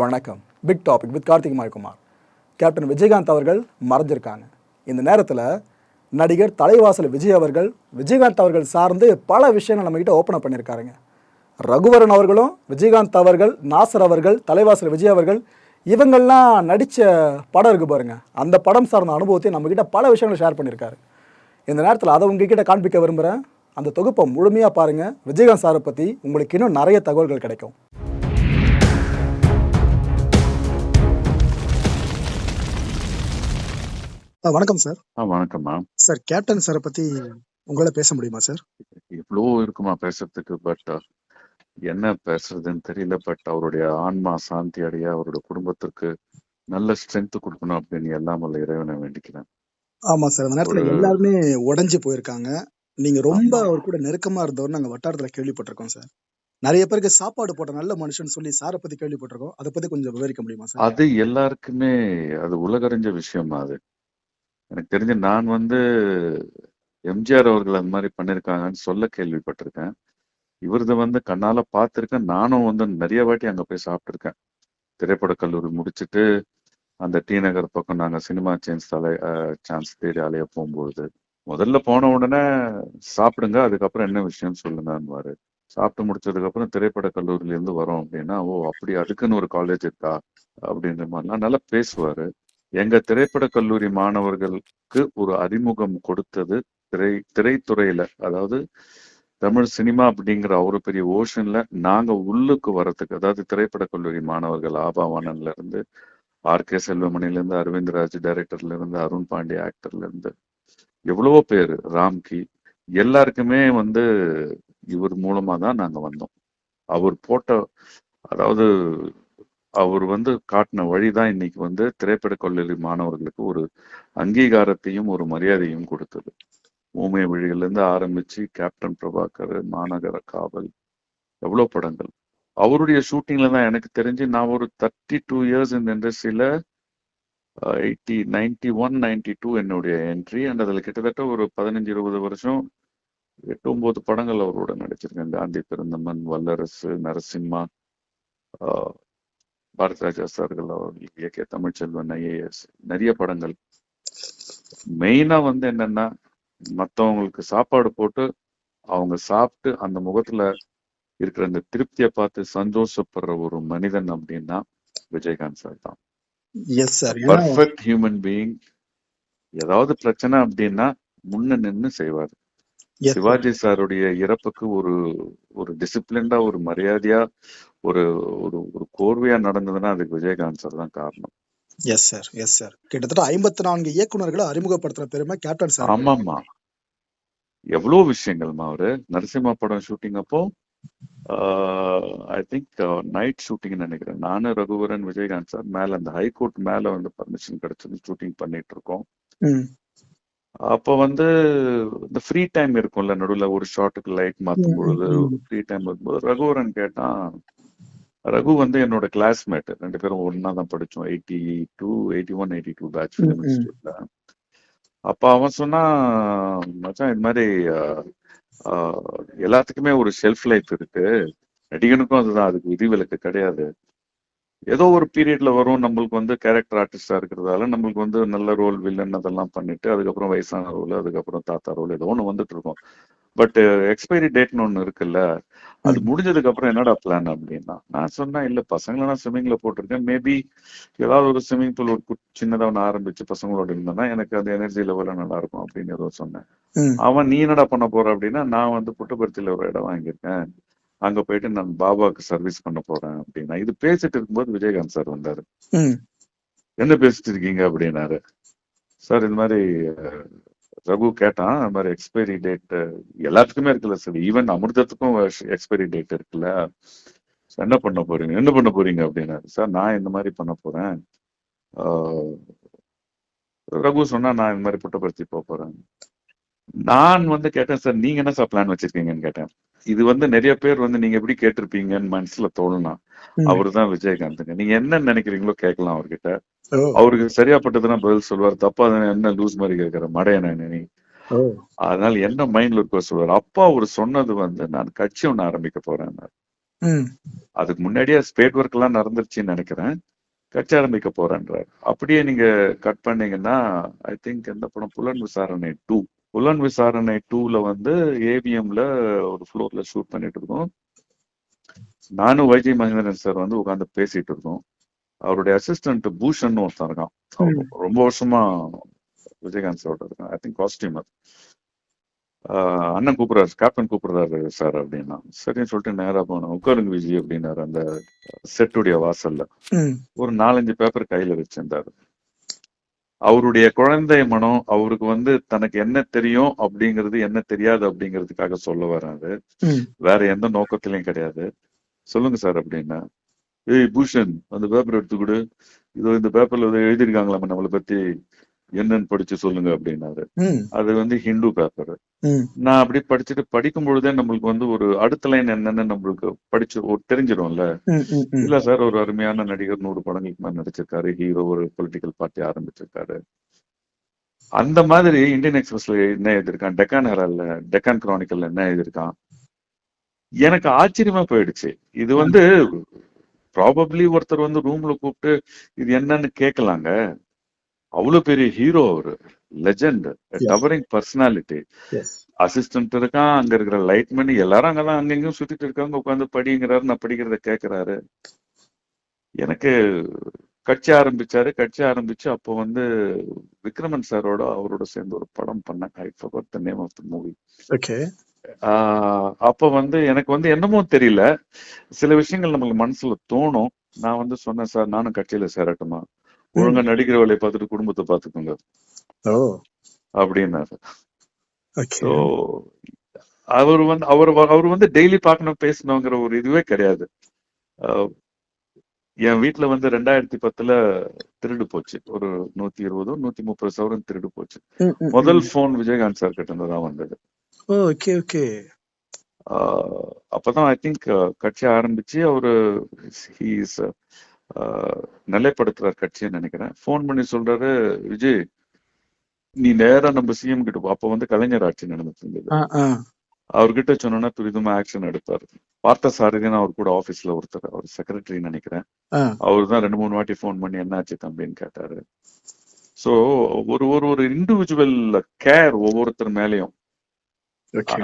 வணக்கம். Big topic with Karthik Maikumar captain Vijayakanth அவர்கள் மறைஞ்சிருக்காங்க. இந்த நேரத்தில் நடிகர் தலைவாசல் விஜய் அவர்கள் விஜயகாந்த் அவர்கள் சார்ந்து பல விஷயங்கள் நம்மக்கிட்ட ஓப்பன் பண்ணியிருக்காருங்க ரகுவரன் அவர்களும் விஜயகாந்த் அவர்கள் நாசர் அவர்கள் தலைவாசல் விஜய் அவர்கள் இவங்கெல்லாம் நடித்த படம் இருக்குது பாருங்கள் அந்த படம் சார்ந்த அனுபவத்தை நம்மக்கிட்ட பல விஷயங்களை ஷேர் பண்ணியிருக்காரு இந்த நேரத்தில் அதை உங்ககிட்ட காண்பிக்க விரும்புகிறேன் அந்த தொகுப்பை முழுமையாக பாருங்கள் விஜயகாந்த் சாரை பற்றி உங்களுக்கு இன்னும் நிறைய தகவல்கள் கிடைக்கும். வணக்கம் சார். ஆ வணக்கம்மா சார் கேப்டன் சாரை பத்தி உங்களால பேச முடியுமா சார்? இவ்வளோ இருக்குமா பேசுறதுக்கு பட் என்ன பேசுறதுன்னு தெரியல பட் அவருடைய ஆன்மா சாந்தி அடைய அவருடைய குடும்பத்திற்கு நல்ல ஸ்ட்ரென்த் கொடுக்கணும் அப்படின்னு எல்லாம் வல்ல இறைவனை வேண்டிக்கிறேன். ஆமா சார். அந்த நேரத்துல எல்லாருமே உடைஞ்சு போயிருக்காங்க. நீங்க ரொம்ப. அவர் கூட நெருக்கமா இருந்தவர் நாங்க வட்டாரத்துல கேள்விப்பட்டிருக்கோம் சார். நிறைய பேருக்கு சாப்பாடு போட்ட நல்ல மனுஷன் சொல்லி சாரை பத்தி கேள்விப்பட்டிருக்கோம். அதை பத்தி கொஞ்சம் விவரிக்க முடியுமா சார்? அது எல்லாருக்குமே அது உலகறிஞ்ச விஷயமா அது. எனக்கு தெரிஞ்சு நான் வந்து எம்ஜிஆர் அவர்கள் அந்த மாதிரி பண்ணியிருக்காங்கன்னு சொல்ல கேள்விப்பட்டிருக்கேன். இவரது வந்து கண்ணால பார்த்துருக்கேன். நானும் வந்து நிறைய வாட்டி அங்கே போய் சாப்பிட்ருக்கேன் திரைப்படக் கல்லூரி முடிச்சுட்டு அந்த டி நகர் பக்கம் நாங்கள் சினிமா சேஞ்ச் தலை சான்ஸ் தேடி அலைய போகும்பொழுது முதல்ல போன உடனே சாப்பிடுங்க அதுக்கப்புறம் என்ன விஷயம் சொல்லுங்கன்னுவாரு. சாப்பிட்டு முடிச்சதுக்கப்புறம் திரைப்பட கல்லூரியிலேருந்து வரோம் அப்படின்னா ஓ அப்படி அதுக்குன்னு ஒரு காலேஜ் இருக்கா? அப்படின்ற மாதிரிலாம் நல்லா பேசுவார். எங்க திரைப்பட கல்லூரி மாணவர்களுக்கு ஒரு அறிமுகம் கொடுத்தது திரை திரைத்துறையில. அதாவது தமிழ் சினிமா அப்படிங்கிற ஒரு பெரிய ஓஷன்ல நாங்க உள்ளுக்கு வர்றதுக்கு அதாவது திரைப்பட கல்லூரி மாணவர்கள் ஆபாவானன்ல இருந்து ஆர் கே செல்வமணில இருந்து அரவிந்த் ராஜ் டைரக்டர்ல இருந்து அருண் பாண்டிய ஆக்டர்ல இருந்து எவ்வளவோ பேர் ராம்கி எல்லாருக்குமே வந்து இவர் மூலமா தான் நாங்க வந்தோம். அவர் போட்ட அதாவது அவர் வந்து காட்டின வழிதான் இன்னைக்கு வந்து திரைப்பட கல்லூரி மாணவர்களுக்கு ஒரு அங்கீகாரத்தையும் ஒரு மரியாதையும் கொடுத்தது. ஊமை வழியில இருந்து ஆரம்பிச்சு கேப்டன் பிரபாகர் மாநகர காவல் எவ்வளவு படங்கள். அவருடைய ஷூட்டிங்ல தான் எனக்கு தெரிஞ்சு நான் ஒரு தேர்ட்டி டூ இயர்ஸ் இந்த இண்டஸ்ட்ரியில eighty ninety one ninety two என்னுடைய என்ட்ரி அண்ட் அதில் கிட்டத்தட்ட ஒரு பதினஞ்சு இருபது வருஷம் எட்டு ஒன்பது படங்கள் அவரோட நடிச்சிருக்கேன். காந்தி பிறந்தமன் வல்லரசு நரசிம்மா ஆஹ், பாரதிராஜா சார்கள் அவர்கள் இயக்கிய தமிழ்ச்செல்வன் ஐஏஎஸ் நிறைய படங்கள். மெயினா வந்து என்னன்னா மத்தவங்களுக்கு சாப்பாடு போட்டு அவங்க சாப்பிட்டு அந்த முகத்துல இருக்கிற அந்த திருப்தியை பார்த்து சந்தோஷப்படுற ஒரு மனிதன் அப்படின்னா விஜயகாந்த் சார் தான். பர்ஃபெக்ட் ஹியூமன் பீயிங் ஏதாவது பிரச்சனை அப்படின்னா முன்ன நின்னு செய்வார். சிவாஜி சாருடைய இறப்புக்கு ஒரு ஒரு டிசிப்ளின்டா ஒரு மரியாதையா ஒரு ஒரு ஒரு கோர்வையா நடந்ததுன்னா அதுக்கு விஜயகாந்த் சார் தான் காரணம். எஸ் சார் எஸ் சார் கிட்டத்தட்ட ஐம்பத்தி நான்கு இயக்குனர்களை அறிமுகப்படுத்துற பெருமை கேப்டன் சார். ஆமாமா எவ்வளவு விஷயங்கள்மா அவரு? நரசிம்மா படம் ஷூட்டிங் அப்போ ஐ திங்க் நைட் ஷூட்டிங் நினைக்கிறேன். நானு ரகுவரன் விஜயகாந்த் சார் மேல அந்த ஹைகோர்ட் மேல வந்து பர்மிஷன் கிடைச்சது ஷூட்டிங் பண்ணிட்டு இருக்கோம். அப்போ வந்து இந்த ஃப்ரீ டைம் இருக்கும்ல நடுவுல ஒரு ஷாட்டுக்கு லைட் மாத்தும் பொழுது. ஃப்ரீ டைம் இருக்கும்போது ரகுவரன் கேட்டான் ரகு வந்து என்னோட கிளாஸ்மேட் ரெண்டு பேரும் ஒன்னா தான் படிச்சோம் eighty two eighty one eighty two batch film. இன்ஸ்டியூட்ல அப்ப அவன் சொன்னா மச்சான் இது மாதிரி எல்லாத்துக்குமே ஒரு ஷெல்ஃப் லைஃப் இருக்கு நடிகனுக்கும் அதுதான் அதுக்கு விதிவிலக்கு கிடையாது ஏதோ ஒரு பீரியட்ல வரும் நம்மளுக்கு வந்து கேரக்டர் ஆர்டிஸ்டா இருக்கிறதால நம்மளுக்கு வந்து நல்ல ரோல் வில்லன் அதெல்லாம் பண்ணிட்டு அதுக்கப்புறம் வயசான ரோல் அதுக்கப்புறம் தாத்தா ரோல் ஏதோ ஒன்று வந்துட்டு இருக்கும். பட் எக்ஸ்பைரி டேட்னு ஒன்று இருக்குல்ல அது. முடிஞ்சதுக்கு அப்புறம் என்னடா பிளான் அப்படின்னா நான் சொன்னேன் இல்ல பசங்களை நான் ஸ்விம்மிங்ல போட்டிருக்கேன். மேபி ஏதாவது ஒரு ஸ்விம்மிங் பூல் ஒரு கு- சின்னதா ஒன்று ஆரம்பிச்சு பசங்களோட இருந்தேன்னா எனக்கு அந்த எனர்ஜி லெவல நல்லா இருக்கும் அப்படின்னு ஏதோ சொன்னேன். அவன் நீ என்னடா பண்ண போற? அப்படின்னா நான் வந்து புட்டபர்த்தியில ஒரு இடம் வாங்கியிருக்கேன். அங்க போயிட்டு நான் பாபாவுக்கு சர்வீஸ் பண்ண போறேன் அப்படின்னா இது பேசிட்டு இருக்கும்போது விஜயகாந்த் சார் வந்தாரு. என்ன பேசிட்டு இருக்கீங்க? அப்படின்னாரு. சார் இது மாதிரி ரகு கேட்டான் இந்த மாதிரி எக்ஸ்பைரி டேட் எல்லாத்துக்குமே இருக்குல்ல சார். ஈவன் அமிர்தத்துக்கும் எக்ஸ்பைரி டேட் இருக்குல்ல. என்ன பண்ண போறீங்க? என்ன பண்ண போறீங்க? அப்படின்னாரு. சார் நான் இந்த மாதிரி பண்ண போறேன். ரகு சொன்னா நான் இந்த மாதிரி புட்டபர்த்தி போக போறேன். நான் வந்து கேட்டேன் சார் நீங்க என்ன சார் பிளான் வச்சிருக்கீங்கன்னு கேட்டேன். இது வந்து நிறைய பேர் வந்து நீங்க எப்படி கேட்டிருப்பீங்கன்னு மனசுல தோணலாம் ம். அவர்தான் விஜயகாந்த்ங்க. நீங்க என்ன நினைக்கிறீங்களோ கேட்கலாம் அவர்கிட்ட. அவருக்கு சரியாப்பட்டதுன்னா பதில் சொல்வார் தப்பா என்ன லூஸ் மாதிரி கேட்கிற மடையன நீ. அதனால என்ன மைண்ட்ல இருக்கோ சொல்வார் அப்பா அவர் சொன்னது வந்து நான் கட்சி ஒண்ணு ஆரம்பிக்க போறேன் அதுக்கு முன்னாடியே ஸ்பேட் ஒர்க் எல்லாம் நடந்துருச்சுன்னு நினைக்கிறேன். கட்சி ஆரம்பிக்க போறேன்றார். அப்படியே நீங்க கட் பண்ணீங்கன்னா ஐ திங்க் எந்த படம்? புலன் விசாரணை டூ புலன் விசாரணை டூல வந்து ஏவிஎம்ல ஒரு ஃப்ளோர்ல ஷூட் பண்ணிட்டு இருக்கோம் நானும் வைஜி மகேந்திரன் சார் வந்து உட்காந்து பேசிட்டு இருக்கோம் அவருடைய அசிஸ்டன்ட் பூஷன் ஒருத்தன் இருக்கான். ரொம்ப வருஷமா விஜயகாந்த் சாரோட இருக்கான். ஐ திங்க் காஸ்டியூமர் அண்ணன் கூப்பிடுறாரு. கேப்டன் கூப்பிடுறாரு சார் அப்படின்னா. சரின்னு சொல்லிட்டு நேரா போனோம். உட்காருங்க விஜய் அப்படின்னாரு அந்த செட்டுடைய வாசல்ல. ஒரு நாலஞ்சு பேப்பர் கையில வச்சிருந்தாரு. அவருடைய குழந்தை மனம் அவருக்கு வந்து தனக்கு என்ன தெரியும் அப்படிங்கிறது என்ன தெரியாது அப்படிங்கிறதுக்காக சொல்ல வராது வேற எந்த நோக்கத்திலையும் கிடையாது. சொல்லுங்க சார் அப்படின்னா ஏய் பூஷன் அந்த பேப்பர் எடுத்து கொடு. இதோ இந்த பேப்பர்ல எழுதியிருக்காங்களாம் நம்மளை பத்தி. என்னன்னு படிச்சு சொல்லுங்க அப்படின்னாரு. அது வந்து ஹிந்து பேப்பர். நான் அப்படி படிச்சுட்டு படிக்கும் பொழுதே நம்மளுக்கு வந்து ஒரு அடுத்த லைன் என்னன்னு நம்மளுக்கு படிச்சு ஒரு தெரிஞ்சிடும்ல. இல்ல சார் ஒரு அருமையான நடிகர் நூறு படங்களுக்கு மேல நடிச்சிருக்காரு ஹீரோ ஒரு பொலிட்டிக்கல் பார்ட்டி ஆரம்பிச்சிருக்காரு. அந்த மாதிரி இந்தியன் எக்ஸ்பிரஸ்ல என்ன எழுதியிருக்கான்? டெக்கான் ஹெரால்ல டெக்கான் கிரானிக்கல்ல என்ன எழுதியிருக்கான்? எனக்கு ஆச்சரியமா போயிடுச்சு. இது வந்து ப்ராபப்ளி ஒருத்தர் வந்து ரூம்ல கூப்பிட்டு இது என்னன்னு கேட்கலாங்க. அவ்வளவு பெரிய ஹீரோ அவரு. லெஜெண்ட். டவரிங் பர்சனாலிட்டி அசிஸ்டன்ட் இருக்கான் அங்க இருக்கிற லைட்மேன் எல்லாரும் அங்கதான் அங்கங்கயும் சுத்திட்டு இருக்காங்க உட்காந்து படிங்கிறாரு நான் படிக்கிறத கேக்குறாரு. எனக்கு கட்சி ஆரம்பிச்சாரு கட்சி ஆரம்பிச்சு அப்போ வந்து விக்ரமன் சாரோட அவரோட சேர்ந்து ஒரு படம் பண்ணேன். I the name of the movie okay அப்ப வந்து எனக்கு வந்து என்னமோ தெரியல. சில விஷயங்கள் நம்மளுக்கு மனசுல தோணும். நான் வந்து சொன்னேன் சார் நானும் கட்சியில சேரட்டுமா? ஒழுங்கா நடிக்கிற வேலையை பார்த்துட்டு குடும்பத்தை பார்த்துக்கோங்க. ஓ. அப்படின்னாரு. ஸோ அவர் வந்து அவர் அவர் வந்து டெய்லி பார்க்கணும் பேசணுங்கிற ஒரு இதுவே கிடையாது. அஹ் என் வீட்ல வந்து ரெண்டாயிரத்தி பத்துல திருடு போச்சு. ஒரு நூத்தி இருபதோ நூத்தி முப்பது சவரன் திருடு போச்சு. முதல் போன் விஜயகாந்த் சார் கிட்ட இருந்து தான் வந்தது. ஓகே ஓகே ஆஹ் அப்பதான் ஐ திங்க் கட்சி ஆரம்பிச்சு அவரு ஹீஸ் நிலைப்படுத்துறார் கட்சியை நினைக்கிறேன். ஃபோன் பண்ணி சொல்றாரு விஜய் நீ நேரா நம்ம சிஎம் கிட்ட அப்ப வந்து கலைஞர் ஆட்சி நடந்துட்டு இருந்தது. அவர்கிட்ட சொன்னோன்னா துரிதமா ஆக்ஷன் எடுப்பாரு. பார்த்த சாரதின்னு அவர் கூட ஆபீஸ்ல ஒருத்தர் அவர் செக்ரட்டரி நினைக்கிறேன். அவர் தான் ரெண்டு மூணு வாட்டி ஃபோன் பண்ணி என்னாச்சு தம்பின்னு கேட்டாரு. சோ ஒரு ஒரு ஒரு இண்டிவிஜுவல் கேர் ஒவ்வொருத்தர் மேலயும்.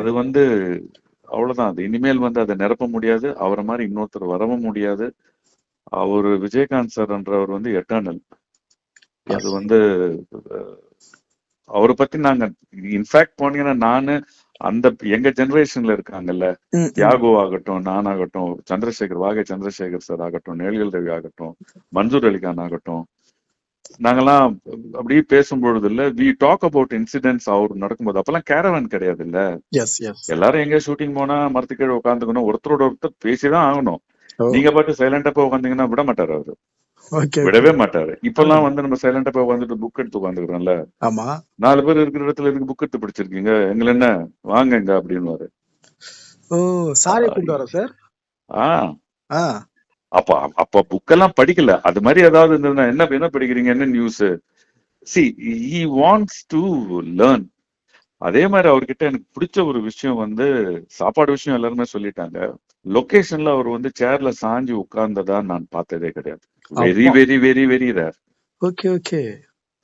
அது வந்து அவ்வளவுதான். அது இனிமேல் வந்து அதை நிரப்ப முடியாது. அவரை மாதிரி இன்னொருத்தர் வரவும் முடியாது. அவர் விஜயகாந்த் சார்ன்றவர் வந்து எட்டர்னல் அது வந்து அவரை பத்தி நாங்க இன்ஃபேக்ட் போனீங்கன்னா நானு அந்த எங்க ஜெனரேஷன்ல இருக்காங்கல்ல தியாகு ஆகட்டும் நான் ஆகட்டும் சந்திரசேகர் வாகை சந்திரசேகர் சார் ஆகட்டும் நேலியல் ரவி ஆகட்டும் மன்சூர் அலிகான் ஆகட்டும் நாங்கெல்லாம் அப்படியே பேசும் பொழுது இல்ல வி டாக் அபவுட் இன்சிடென்ட்ஸ் அவர் நடக்கும்போது அப்பெல்லாம் கேரவன் கிடையாது இல்ல எல்லாரும் எங்க ஷூட்டிங் போனா மரத்து கீழே உட்காந்துக்கணும் ஒருத்தரோட ஒருத்தர் பேசிதான் ஆகணும். நீங்க பாட்டு சைலண்டா போய் உட்காந்தீங்கன்னா விட மாட்டாரு அவரு. விடவே மாட்டாரு. இப்பெல்லாம் வந்து நம்ம சைலண்டா போய் உட்காந்துட்டு புக் எடுத்து உட்காந்துக்கிறோம்ல ஆமா. நாலு பேர் இருக்கிற இடத்துல எதுக்கு புக் எடுத்து பிடிச்சிருக்கீங்க? எங்களை என்ன? வாங்க இங்க அப்படின்னு ஓ சாரே கூப்பிட்டாரா சார்? ஆ. அப்ப அப்ப புக்கெல்லாம் படிக்கல. அது மாதிரி ஏதாவது இருந்ததுன்னா என்ன என்ன படிக்கிறீங்க? என்ன news see he wants to learn அதே மாதிரி அவர்கிட்ட எனக்கு பிடிச்ச ஒரு விஷயம் வந்து சாப்பாடு விஷயம் எல்லாருமே சொல்லிட்டாங்க. லொகேஷன்ல அவர் வந்து சேர்ல சாஞ்சு உட்கார்ந்ததா நான் பார்த்ததே கிடையாது. Very. Very very very rare okay okay.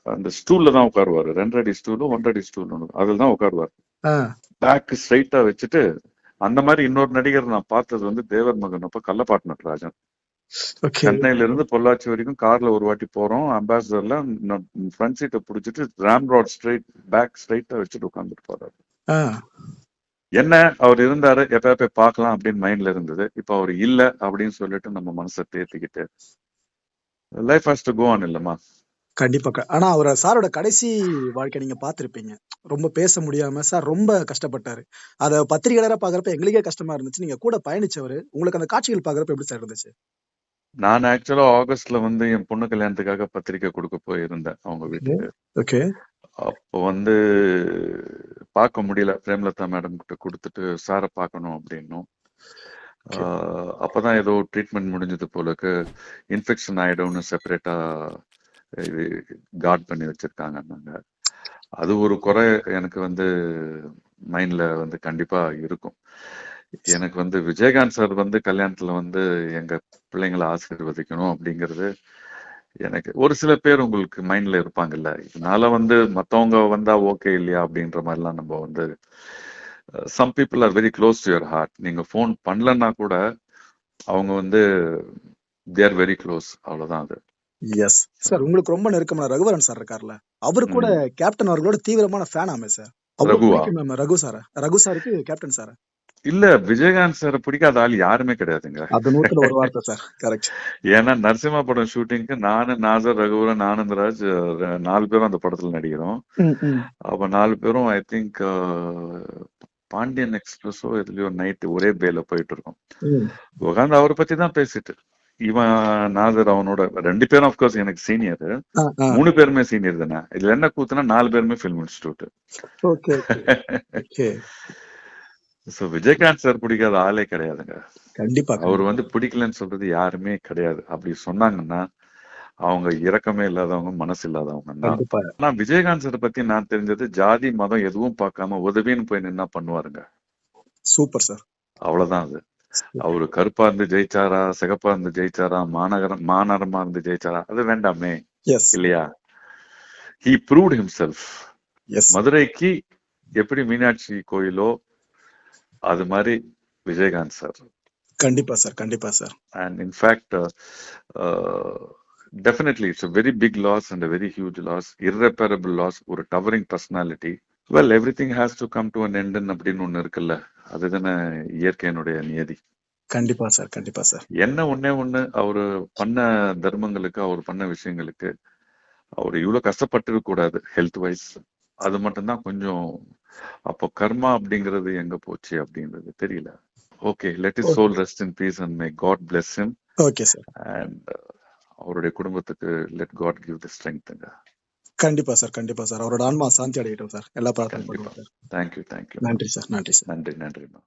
அந்த ஸ்டூல்ல தான் உட்காருவாரு. ரெண்டடி ஸ்டூலும் ஒன்றடி ஸ்டூல் அதில் தான் உட்காருவார். பேக் ஸ்ட்ரைட்டா வச்சுட்டு அந்த மாதிரி இன்னொரு நடிகர் நான் பார்த்தது வந்து தேவர் மகன் அப்ப கள்ளப்பாட்டு நடராஜன் சென்னையில இருந்து பொள்ளாச்சி வரைக்கும் கார்ல ஒரு வாட்டி போறோம். அம்பாசிடர்ல ஃப்ரண்ட் சீட்டை பிடிச்சிட்டு ராம் ரோட் ஸ்ட்ரைட் பேக் ஸ்ட்ரைட்டா வச்சுட்டு உட்காந்துட்டு போறாரு. என்ன அவர் இருந்தாரு எப்ப போய் பார்க்கலாம் அப்படின்னு மைண்ட்ல இருந்தது. இப்ப அவர் இல்ல அப்படின்னு சொல்லிட்டு நம்ம மனசை தேத்திக்கிட்டு life has to go on இல்லம்மா. கண்டிப்பா. ஆனா அவர் சாரோட கடைசி வாழ்க்கை நீங்க பார்த்திருப்பீங்க. ரொம்ப பேச முடியாம சார் ரொம்ப கஷ்டப்பட்டாரு. அத பத்திரிகையாளரா பாக்குறப்ப எங்களுக்கே கஷ்டமா இருந்துச்சு. நீங்க கூட பயணிச்சவரு உங்களுக்கு அந்த காட்சிகள் பாக்குறப்ப எப்படி சார் இருந்துச்சு? நான் ஆக்சுவலா ஆகஸ்ட்ல வந்து என் பொண்ணு கல்யாணத்துக்காக பத்திரிக்கை கொடுக்க போயிருந்தேன் அவங்க வீட்டுக்கு. ஓகே அப்போ வந்து பார்க்க முடியல. பிரேமலதா மேடம் கிட்ட கொடுத்துட்டு சாரை பார்க்கணும் அப்படின்னும். அப்பதான் ஏதோ ட்ரீட்மெண்ட் முடிஞ்சது போலக்கு இன்ஃபெக்ஷன் ஆயிடும்னு செப்பரேட்டா இது கார்ட் பண்ணி வச்சிருக்காங்கன்னாங்க அது ஒரு குறை எனக்கு வந்து மைண்ட்ல வந்து கண்டிப்பா இருக்கும். எனக்கு வந்து விஜயகாந்த் சார் வந்து கல்யாணத்துல வந்து எங்க பிள்ளைங்களை ஆசீர்வதிக்கணும் அப்படிங்கிறது எனக்கு ஒரு சில பேர் உங்களுக்கு மைண்ட்ல இருப்பாங்கல்ல. இதனால வந்து மத்தவங்க வந்தா ஓகே இல்லையா அப்படின்ற மாதிரிலாம் நம்ம வந்து some people are very close to your heart நீங்க ஃபோன் பண்ணலன்னா கூட அவங்க வந்து தேர் வெரி க்ளோஸ் அவ்வளவுதான் அது. எஸ் சார் உங்களுக்கு ரொம்ப நெருக்கமான ரகுவரன் சார் இருக்கார்ல. அவரு கூட கேப்டன் அவர்களோட தீவிரமான ஃபேன் ஆமே சார் ரகுவா? ரகு சார் ரகு சாருக்கு கேப்டன் சார் இல்ல விஜயகாந்த் சார் பிடிக்காத ஆள் யாருமே கிடையாதுங்க. அது நூத்துல ஒரு வார்த்தை சார் கரெக்ட் ஏன்னா நரசிம்மா படம் ஷூட்டிங்க்கு நானு நாசர் ரகுவரன் ஆனந்தராஜ் நாலு பேரும் அந்த படத்துல நடிக்கிறோம். அப்ப நாலு பேரும் ஐ திங்க் பாண்டியன் எக்ஸ்பிரஸோ எதுலயோ நைட்டு ஒரே பேல போயிட்டு இருக்கோம். உட்காந்து அவரை பத்தி தான் பேசிட்டு. இவன் நாசர் அவனோட ரெண்டு பேரும் அப்கோர்ஸ் எனக்கு சீனியர் மூணு பேருமே சீனியர் தானே. இதுல என்ன கூத்துனா நாலு பேருமே film institute so Vijayakanth sir பிடிக்காத ஆளே கிடையாதுங்க. கண்டிப்பா அவர் வந்து பிடிக்கலன்னு சொல்றது யாருமே கிடையாது. அப்படி சொன்னாங்கன்னா அவங்க இரக்கமே இல்லாதவங்க மனசு இல்லாதவங்க ஆனா விஜயகாந்த் சார் பத்தி நான் தெரிஞ்சது ஜாதி மதம் எதுவும் பார்க்காம உதவின்னு போய் நின்னா பண்ணுவாருங்க. சூப்பர் சார் அவ்வளவுதான் அது. அவரு கருப்பா இருந்து ஜெயிச்சாரா சிகப்பா இருந்து ஜெயிச்சாரா மாநகரம் மாநகரமா இருந்து ஜெயிச்சாரா அது வேண்டாமே. இல்லையா? ஹி ப்ரூவ்ட் எஸ் மதுரைக்கு எப்படி மீனாட்சி கோயிலோ அது மாதிரி விஜயகாந்த் சார். கண்டிப்பா சார் கண்டிப்பா sir. And in fact definitely it's very big loss and very huge loss irreparable loss ஒரு towering personality well everything has to come to an end அப்படின்னு ஒண்ணு இருக்குல்ல அதுதானே இயற்கையினுடைய நியதி. கண்டிப்பா சார் கண்டிப்பா சார். என்ன ஒண்ணே ஒண்ணு அவரு பண்ண தர்மங்களுக்கு அவர் பண்ண விஷயங்களுக்கு அவர் இவ்வளவு கஷ்டப்பட்டு கூடாது ஹெல்த் வைஸ் அது மட்டும்தான் கொஞ்சம் அப்போ கர்மா அப்படிங்கிறது எங்க போச்சு அப்படின்றது தெரியல. Okay let his soul rest in peace and may God bless him. Okay sir and அவருடைய குடும்பத்துக்கு லெட் காட் கிவ் தி ஸ்ட்ரென்த்ங்க கண்டிப்பா சார் கண்டிப்பா சார் அவரோட ஆன்மா சாந்தி அடையட்டும் சார் எல்லா பிரார்த்தனை பண்ணுவோம் sir thank you thank you நன்றி சார் நன்றி சார் நன்றி நன்றிம்மா.